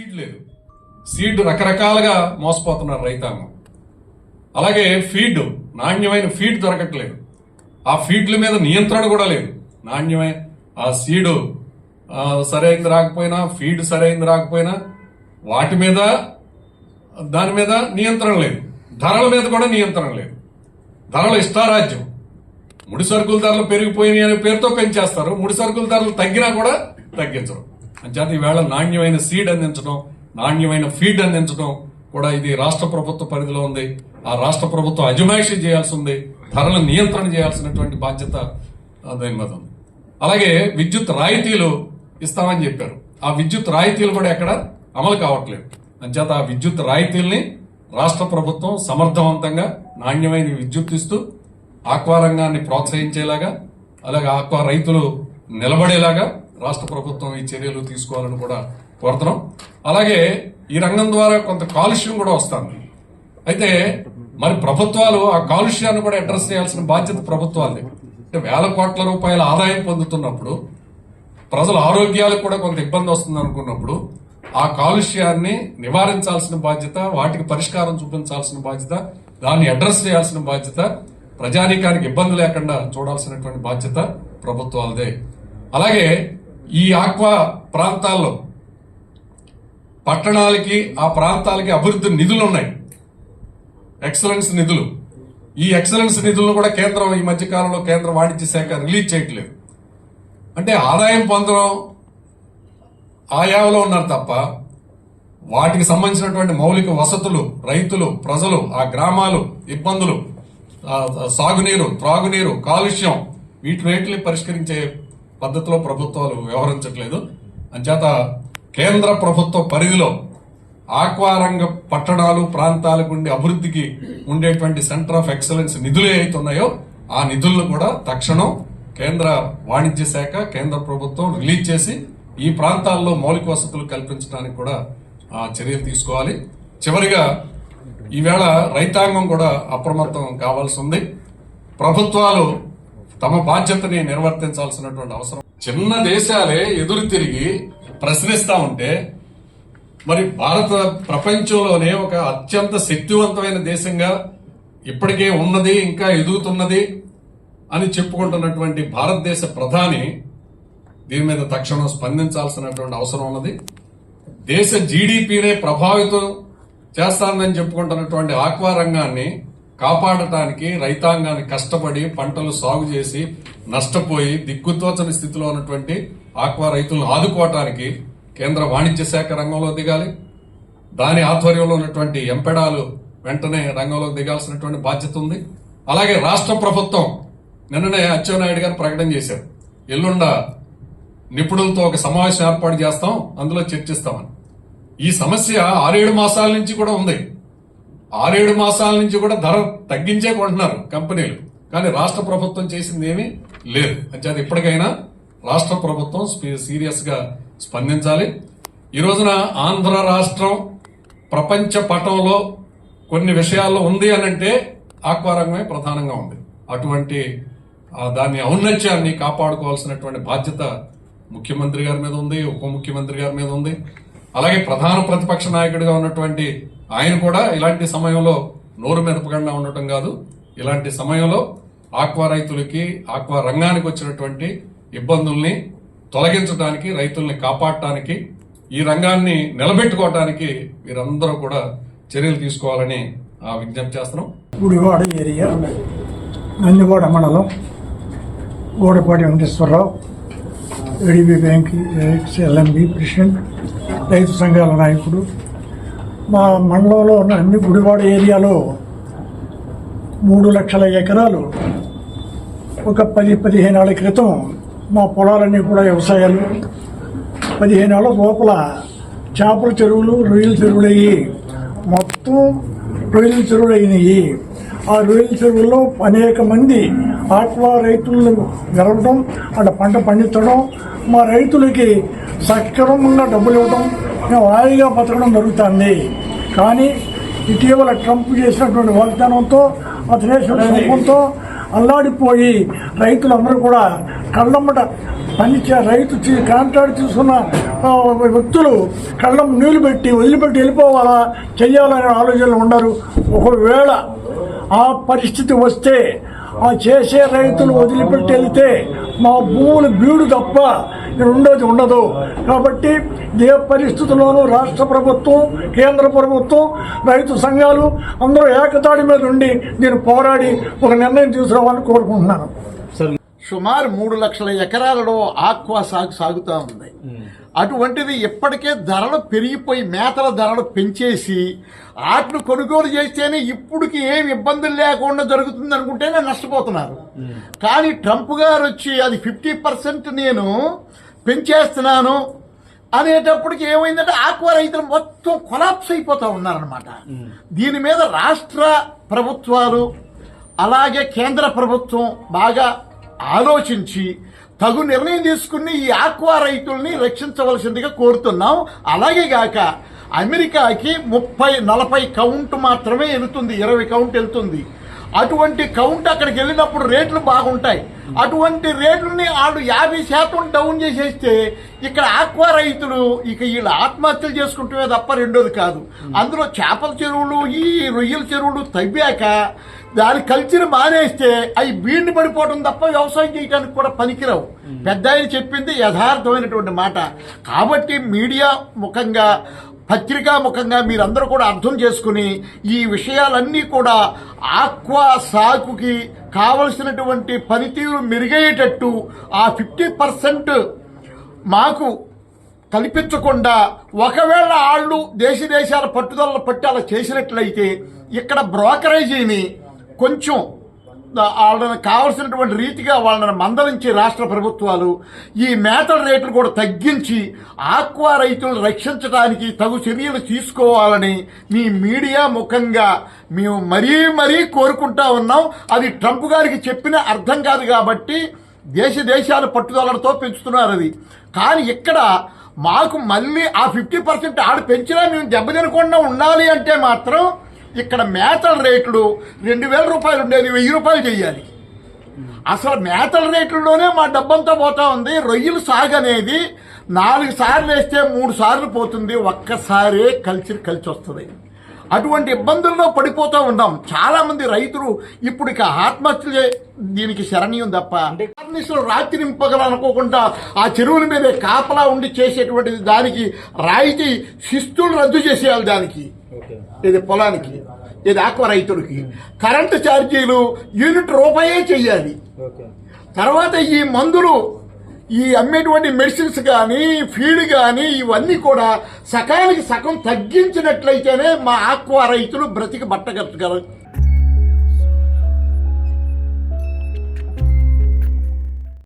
Seed లేదు. Seed రకరకాలుగా మోసపోతున్నారు రైతాంగం. అలాగే ఫీడ్ నాణ్యమైన ఫీడ్ దొరకట్లేదు. ఆ ఫీడ్ల మీద నియంత్రణ కూడా లేదు. నాణ్యమైన ఆ సీడు సరైంది రాకపోయినా ఫీడ్ సరైంది రాకపోయినా వాటి మీద దాని మీద నియంత్రణ లేదు. ధరల మీద కూడా నియంత్రణ లేదు. ధరలు ఇష్టారాజ్యం. ముడి సరుకుల ధరలు పెరిగిపోయినాయి అనే పేరుతో పెంచేస్తారు. ముడి సరుకుల ధరలు తగ్గినా కూడా తగ్గించరు. అంచేత ఈవేళ నాణ్యమైన సీడ్ అందించడం నాణ్యమైన ఫీడ్ అందించడం కూడా ఇది రాష్ట్ర ప్రభుత్వ పరిధిలో ఉంది. ఆ రాష్ట్ర ప్రభుత్వం అజమాయిషీ చేయాల్సి ఉంది. ధరల నియంత్రణ చేయాల్సినటువంటి బాధ్యత దాని మీద ఉంది. అలాగే విద్యుత్ రాయితీలు ఇస్తామని చెప్పారు. ఆ విద్యుత్ రాయితీలు కూడా ఎక్కడ? అమలు కావట్లేదు. అంచేత ఆ విద్యుత్ రాయితీల్ని రాష్ట్ర ప్రభుత్వం సమర్థవంతంగా నాణ్యమైన విద్యుత్ ఇస్తూ ఆక్వా రంగాన్ని ప్రోత్సహించేలాగా అలాగే ఆక్వా రైతులు నిలబడేలాగా రాష్ట్ర ప్రభుత్వం ఈ చర్యలు తీసుకోవాలని కూడా కోరుతున్నాం. అలాగే ఈ రంగం ద్వారా కొంత కాలుష్యం కూడా వస్తుంది. అయితే మరి ప్రభుత్వాలు ఆ కాలుష్యాన్ని కూడా అడ్రస్ చేయాల్సిన బాధ్యత ప్రభుత్వాలది. అంటే వేల కోట్ల రూపాయల ఆదాయం పొందుతున్నప్పుడు ప్రజల ఆరోగ్యాలకు కూడా కొంత ఇబ్బంది వస్తుంది అనుకున్నప్పుడు ఆ కాలుష్యాన్ని నివారించాల్సిన బాధ్యత వాటికి పరిష్కారం చూపించాల్సిన బాధ్యత దాన్ని అడ్రస్ చేయాల్సిన బాధ్యత ప్రజానీకానికి ఇబ్బంది లేకుండా చూడాల్సినటువంటి బాధ్యత ప్రభుత్వాలదే. అలాగే ఈ ఆక్వా ప్రాంతాల్లో పట్టణాలకి ఆ ప్రాంతాలకి అభివృద్ధి నిధులు ఉన్నాయి. ఎక్సలెన్స్ నిధులు. ఈ ఎక్సలెన్స్ నిధులను కూడా కేంద్రం ఈ మధ్యకాలంలో కేంద్ర వాణిజ్య శాఖ రిలీజ్ చేయట్లేదు. అంటే ఆదాయం పొందడం ఆయావలో ఉన్నారు తప్ప వాటికి సంబంధించినటువంటి మౌలిక వసతులు రైతులు ప్రజలు ఆ గ్రామాలు ఇబ్బందులు సాగునీరు త్రాగునీరు కాలుష్యం వీటి రేట్లు పరిష్కరించే పద్ధతిలో ప్రభుత్వాలు వ్యవహరించట్లేదు. అంచేత కేంద్ర ప్రభుత్వ పరిధిలో ఆక్వారంగ పట్టణాలు ప్రాంతాలకు ఉండే అభివృద్ధికి ఉండేటువంటి సెంటర్ ఆఫ్ ఎక్సలెన్స్ నిధులు ఏవైతున్నాయో ఆ నిధులను కూడా తక్షణం కేంద్ర వాణిజ్య శాఖ కేంద్ర ప్రభుత్వం రిలీజ్ చేసి ఈ ప్రాంతాల్లో మౌలిక వసతులు కల్పించడానికి కూడా చర్యలు తీసుకోవాలి. చివరిగా ఈవేళ రైతాంగం కూడా అప్రమత్తం కావాల్సి ఉంది. ప్రభుత్వాలు తమ బాధ్యతని నిర్వర్తించాల్సినటువంటి అవసరం. చిన్న దేశాలే ఎదురు తిరిగి ప్రశ్నిస్తా ఉంటే మరి భారత ప్రపంచంలోనే ఒక అత్యంత శక్తివంతమైన దేశంగా ఇప్పటికే ఉన్నది ఇంకా ఎదుగుతున్నది అని చెప్పుకుంటున్నటువంటి భారతదేశ ప్రధాని దీని మీద తక్షణం స్పందించాల్సినటువంటి అవసరం ఉన్నది. దేశ జీడిపినే ప్రభావితం చేస్తానని చెప్పుకుంటున్నటువంటి ఆక్వా రంగాన్ని కాపాడటానికి రైతాంగాన్ని కష్టపడి పంటలు సాగు చేసి నష్టపోయి దిక్కుతోచని స్థితిలో ఉన్నటువంటి ఆక్వా రైతులను ఆదుకోవటానికి కేంద్ర వాణిజ్య శాఖ రంగంలో దిగాలి. దాని ఆధ్వర్యంలో ఉన్నటువంటి ఎంపెడాలు వెంటనే రంగంలోకి దిగాల్సినటువంటి బాధ్యత ఉంది. అలాగే రాష్ట్ర ప్రభుత్వం నిన్ననే అచ్చెన్నాయుడు గారు ప్రకటన చేశారు. ఎల్లుండ నిపుణులతో ఒక సమావేశం ఏర్పాటు చేస్తాం అందులో చర్చిస్తామని. ఈ సమస్య ఆరేడు మాసాల నుంచి కూడా ఉంది. ఆరేడు మాసాల నుంచి కూడా ధర తగ్గించే కొంటున్నారు కంపెనీలు. కానీ రాష్ట్ర ప్రభుత్వం చేసింది ఏమీ లేదు. అంచేత ఇప్పటికైనా రాష్ట్ర ప్రభుత్వం సీరియస్గా స్పందించాలి. ఈ రోజున ఆంధ్ర రాష్ట్రం ప్రపంచ పటంలో కొన్ని విషయాల్లో ఉంది అని అంటే ఆక్వారంగమే ప్రధానంగా ఉంది. అటువంటి దాని ఔన్నత్యాన్ని కాపాడుకోవాల్సినటువంటి బాధ్యత ముఖ్యమంత్రి గారి మీద ఉంది ఉప ముఖ్యమంత్రి గారి మీద ఉంది. అలాగే ప్రధాన ప్రతిపక్ష నాయకుడిగా ఉన్నటువంటి ఆయన కూడా ఇలాంటి సమయంలో నోరు మెదపకుండా ఉండటం కాదు. ఇలాంటి సమయంలో ఆక్వా రైతులకి ఆక్వా రంగానికి వచ్చినటువంటి ఇబ్బందుల్ని తొలగించడానికి రైతుల్ని కాపాడటానికి ఈ రంగాన్ని నిలబెట్టుకోవటానికి వీరందరూ కూడా చర్యలు తీసుకోవాలని ఆ, విజ్ఞప్తి చేస్తున్నాం. గుడివాడ ఏరియా నందివాడ మండలం Godapati Venkateswararao ADB bank LMB president రైతు సంఘాల నాయకుడు. మా మండలంలో ఉన్న అన్ని గుడివాడ ఏరియాలో మూడు లక్షల ఎకరాలు ఒక పది పదిహేను ఏళ్ళ క్రితం మా పొలాలన్నీ కూడా వ్యవసాయాలు. పదిహేను ఏళ్ళ లోపల చేపల చెరువులు రొయ్యల చెరువులు అయ్యి మొత్తం రొయ్యల చెరువులు అయినాయి ఆ రొయ్యల చెరువుల్లో అనేక మంది ఆక్వా రైతులను గెలవడం అక్కడ పంట పండించడం మా రైతులకి సక్రమంగా డబ్బులు ఇవ్వడం మేము హాయిగా బతకడం జరుగుతుంది. కానీ ఇటీవల ట్రంప్ చేసినటువంటి వాగ్దానంతో అతను వేసిన అల్లాడిపోయి రైతులందరూ కూడా కళ్ళమ్మట పనిచే రైతు కాంట్రాక్ట్ తీసుకున్న వ్యక్తులు కళ్ళం నీళ్ళు పెట్టి వదిలిపెట్టి వెళ్ళిపోవాలా చెయ్యాలనే ఆలోచనలు ఉండరు ఒకవేళ ఆ పరిస్థితి వస్తే ఆ చేసే రైతులు వదిలిపెట్టి వెళ్తే మా భూములు బీడు తప్ప రెండోది ఉండదు. కాబట్టి ఏ పరిస్థితుల్లోనూ రాష్ట్ర ప్రభుత్వం కేంద్ర ప్రభుత్వం రైతు సంఘాలు అందరూ ఏకతాడి మీద ఉండి దీన్ని పోరాడి ఒక నిర్ణయం తీసుకురావాలని కోరుకుంటున్నాను. సుమారు మూడు లక్షల ఎకరాలలో ఆక్వా సాగు సాగుతూ ఉంది. అటువంటిది ఇప్పటికే ధరలు పెరిగిపోయి మేతల ధరలు పెంచేసి వాటిని కొనుగోలు చేస్తేనే ఇప్పటికి ఏం ఇబ్బందులు లేకుండా జరుగుతుంది అనుకుంటేనే నష్టపోతున్నారు. కానీ ట్రంప్ గారు వచ్చి అది ఫిఫ్టీ పర్సెంట్ నేను పెంచేస్తున్నాను అనేటప్పటికి ఏమైందంటే ఆక్వా రైతులు మొత్తం కొలాప్స్ అయిపోతూ ఉన్నారనమాట దీని మీద రాష్ట్ర ప్రభుత్వాలు అలాగే కేంద్ర ప్రభుత్వం బాగా ఆలోచించి తగు నిర్ణయం తీసుకుని ఈ ఆక్వా రైతుల్ని రక్షించవలసిందిగా కోరుతున్నాం. అలాగే గాక అమెరికాకి ముప్పై నలభై కౌంట్ మాత్రమే వెళుతుంది ఇరవై కౌంట్ వెళ్తుంది అటువంటి కౌంట్ అక్కడికి వెళ్ళినప్పుడు రేట్లు బాగుంటాయి. అటువంటి రేట్లని వాళ్ళు యాభై శాతం డౌన్ చేసేస్తే ఇక్కడ ఆక్వా రైతులు ఇక వీళ్ళు ఆత్మహత్యలు చేసుకుంటే తప్ప రెండోది కాదు. అందులో చేపల చెరువులు ఈ రొయ్యల చెరువులు తవ్వాక దాని కల్చర్ మానేస్తే అవి బీడిని పడిపోవడం తప్ప వ్యవసాయం చేయడానికి కూడా పనికిరావు. పెద్ద ఆయన చెప్పింది యథార్థమైనటువంటి మాట. కాబట్టి మీడియా ముఖంగా పత్రికా ముఖంగా మీరందరూ కూడా అర్థం చేసుకుని ఈ విషయాలన్నీ కూడా ఆక్వా సాగుకి కావలసినటువంటి పనితీరు మెరుగయ్యేటట్టు ఆ ఫిఫ్టీ పర్సెంట్ మాకు కల్పించకుండా ఒకవేళ వాళ్ళు దేశ దేశాల పట్టుదల పట్టి అలా చేసినట్లయితే ఇక్కడ బ్రోకరేజీని కొంచెం వాళ్ళని కావలసినటువంటి రీతిగా వాళ్ళని మందలించి రాష్ట్ర ప్రభుత్వాలు ఈ మేతల రేట్లు కూడా తగ్గించి ఆక్వా రైతులను రక్షించడానికి తగు చర్యలు తీసుకోవాలని మీ మీడియా ముఖంగా మేము మరీ మరీ కోరుకుంటా ఉన్నాం. అది ట్రంప్ గారికి చెప్పిన అర్థం కాదు కాబట్టి దేశ దేశాల పట్టుదలతో పెంచుతున్నారు అది. కానీ ఇక్కడ మాకు మళ్ళీ ఆ ఫిఫ్టీ పర్సెంట్ ఆడు పెంచినా మేము దెబ్బతినకుండా ఉండాలి అంటే మాత్రం ఇక్కడ మేతల రేట్లు రెండు వేల రూపాయలు ఉండేది వెయ్యి రూపాయలు చేయాలి అసలు మేతల రేట్లలోనే మా డబ్బంతా పోతా ఉంది. రొయ్యలు సాగు అనేది నాలుగు సార్లు వేస్తే మూడు సార్లు పోతుంది. ఒక్కసారే కలిసి కలిసి వస్తుంది. అటువంటి ఇబ్బందుల్లో పడిపోతూ ఉన్నాం. చాలామంది రైతులు ఇప్పుడు ఇక ఆత్మహత్యలే దీనికి శరణ్యం తప్ప రాత్రి నింపగల అనుకోకుండా ఆ చెరువుల మీదే కాపలా ఉండి చేసేటువంటిది దానికి రాయితీ శిస్తులు రద్దు చేసేయాలి దానికి. ఇది పొలానికి ఇది ఆక్వ రైతులకి కరెంటు ఛార్జీలు యూనిట్ రూపాయే చెయ్యాలి తర్వాత ఈ మందులు ఈ అమ్మేటువంటి మెడిసిన్స్ కానీ ఫీడ్ కానీ ఇవన్నీ కూడా సకానికి సగం తగ్గించినట్లయితేనే మా ఆక్వా రైతులు బ్రతికి బట్టగట్టగలరు